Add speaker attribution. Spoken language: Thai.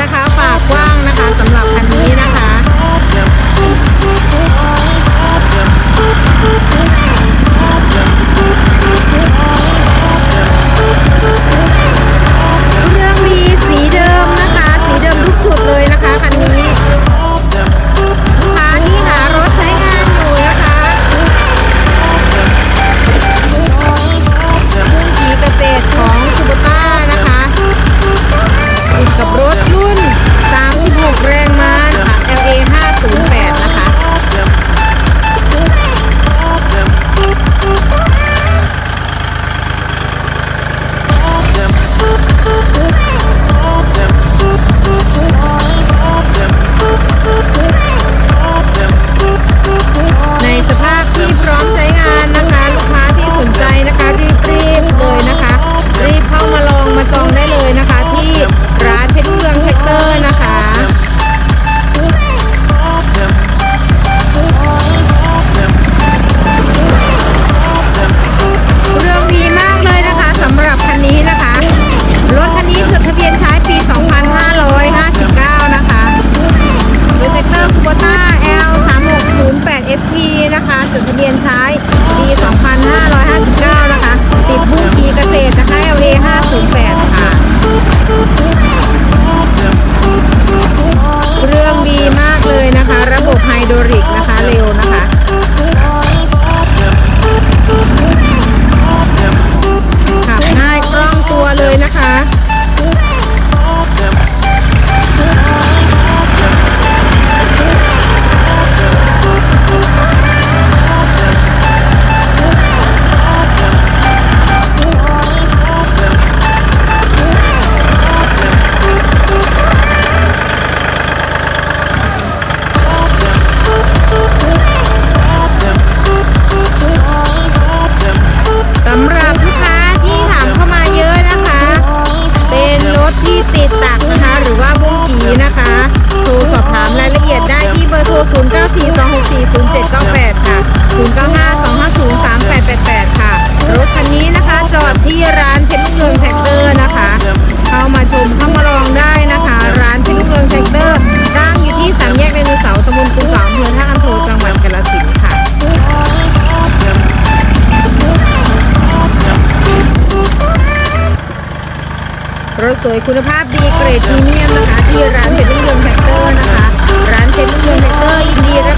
Speaker 1: นะคะ ฝากกว้างนะคะสำหรับคันนี้ ทะเบียนใช้ปี 2559 นะคะ ติดบุ้งกีเกษตรนะคะเล508 ค่ะเรื่องดีมากเลยนะคะ ระบบไฮโดรลิกนะคะ เร็วนะคะ รถสวยคุณภาพดีเกรดพรีเมียมนะคะ ที่ร้านเพชรนิยแท็กเตอร์นะคะ ร้านเพชรนิยแท็กเตอร์ยินดีรับ